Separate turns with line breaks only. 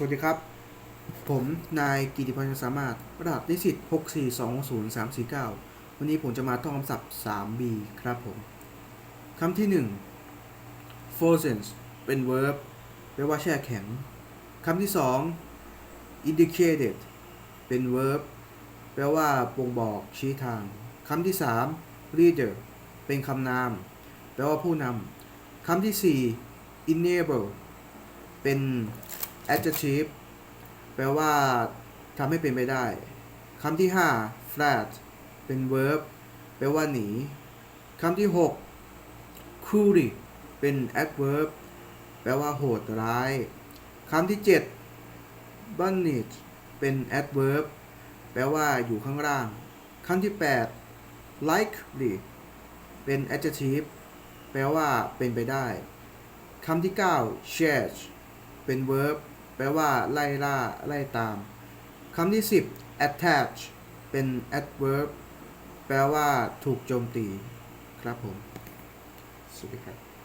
สวัสดีครับ ผมนายกิติพันธ์สามารถรหัสนิสิต6420349 วันนี้ผมจะมาท่องคำศัพท์ 3B ครับผม คำที่ 1 frozen เป็น verb แปลว่าแช่แข็ง คำที่ 2 indicated เป็น verb แปลว่าบ่งบอกชี้ทาง คำที่ 3 leader เป็นคำนาม แปลว่าผู้นำ คำที่ 4 enable เป็น adjective แปลว่าทำให้เป็นไปได้คำที่ 5 flat เป็น verb แปลว่าหนีคำที่ 6 cruelly เป็น adverb แปลว่าโหดร้ายคำที่ 7 beneath เป็น adverb แปลว่าอยู่ข้างล่างคำที่ 8 likely เป็น adjective แปลว่าเป็นไปได้คำที่9 chase เป็น verb แปลว่าไล่ล่า ไล่ตาม คำที่ 10 attach เป็น adverb แปลว่าถูกโจมตี ครับผม สวัสดีครับ